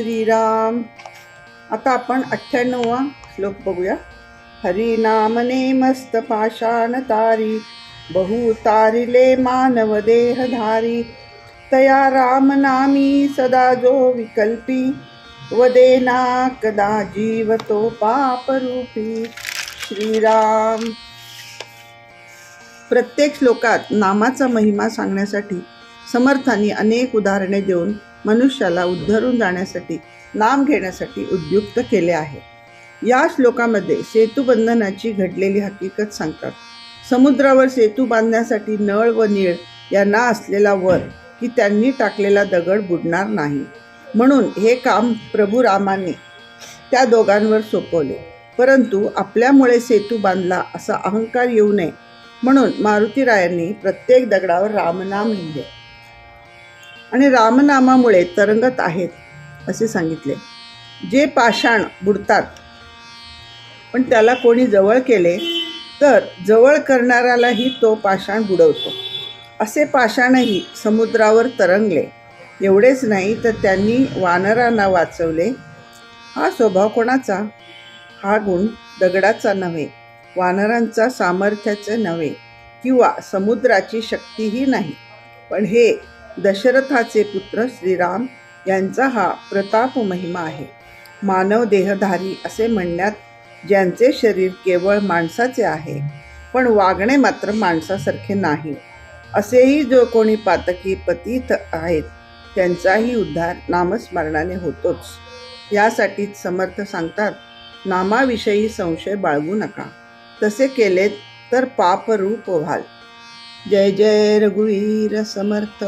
श्रीराम. आता आपण अठ्ठ्याण्णववा श्लोक बघूया. हरिनामने मस्त पाषाण तारी बहु तारिले मानव देहधारी. तया रामनामी सदा जो विकल्पी वदेना कदा जीवतो पापरूपी श्रीराम. प्रत्येक श्लोकात नामाचा महिमा सांगण्यासाठी समर्थांनी अनेक उदाहरणे देऊन मनुष्याला उद्धरून जाण्यासाठी नाम घेण्यासाठी उद्युक्त केले आहे. या श्लोकामध्ये सेतुबंधनाची घडलेली हकीकत सांगतात. समुद्रावर सेतू बांधण्यासाठी नळ व नीळ यांना असलेला वर की त्यांनी टाकलेला दगड बुडणार नाही. म्हणून हे काम प्रभू रामाने त्या दोघांवर सोपवले. परंतु आपल्यामुळे सेतू बांधला असा अहंकार येऊ नये. म्हणून मारुतीरायांनी प्रत्येक दगडावर रामनाम लिहिले. आणि रामनामामुळे तरंगत आहेत असे सांगितले. जे पाषाण बुडतात पण त्याला कोणी जवळ केले तर जवळ करणाऱ्यालाही तो पाषाण बुडवतो. असे पाषाणही समुद्रावर तरंगले. एवढेच नाही तर त्यांनी वानरांना वाचवले. हा स्वभाव कोणाचा? हा गुण दगडाचा नव्हे वानरांचा सामर्थ्याचे नव्हे किंवा समुद्राची शक्तीही नाही. पण हे दशरथाचे पुत्र श्रीराम यांचा हा प्रताप महिमा आहे. मानव देहधारी असे म्हणण्यात ज्यांचे शरीर केवळ माणसाचे आहे पण वागणे मात्र माणसासारखे नाही. असेही जो कोणी पातकी पतीत आहेत त्यांचाही उद्धार नामस्मरणाने होतोच. यासाठीच समर्थ सांगतात नामाविषयी संशय बाळगू नका. तसे केलेत तर पापरूप व्हाल. जय जय रघुवीर समर्थ.